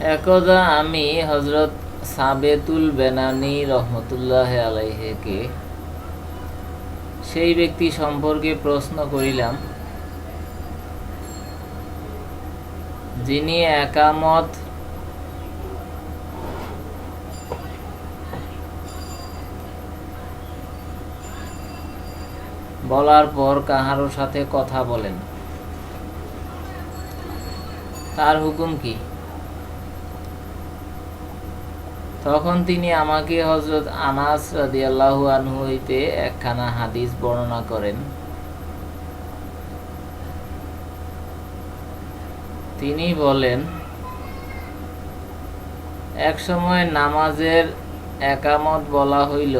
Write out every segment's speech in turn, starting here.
একদা আমি হজরত সাবেতুল বেনানি রহমতুল্লাহ আলাইহেকে সেই ব্যক্তি সম্পর্কে প্রশ্ন করিলাম, যিনি একামত বলার পর কাহারও সাথে কথা বলেন। তার হুকুম কি? তখন তিনি আমাকে হজরত আনাস রাদিয়াল্লাহু আনহু হইতে একখানা হাদিস বর্ণনা করেন। তিনি বলেন, এক সময় নামাজের একামত বলা হইল।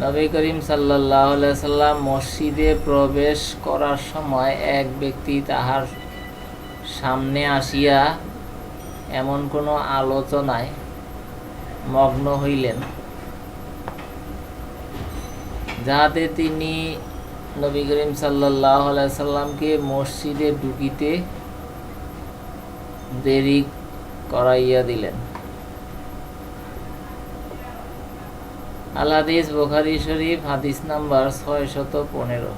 নবী করিম সাল্লাহ সাল্লাম মসজিদে প্রবেশ করার সময় এক ব্যক্তি তাহার সামনে আসিয়া এমন কোনো আলোচনায় মগ্ন হইলেন যাহাতে তিনি নবী করিম সাল্লাহ সাল্লামকে মসজিদে ঢুকিতে দেরি করাইয়া দিলেন। আল হাদিস বোখারি শরীফ হাদিস নাম্বার ছয় শত পনেরো।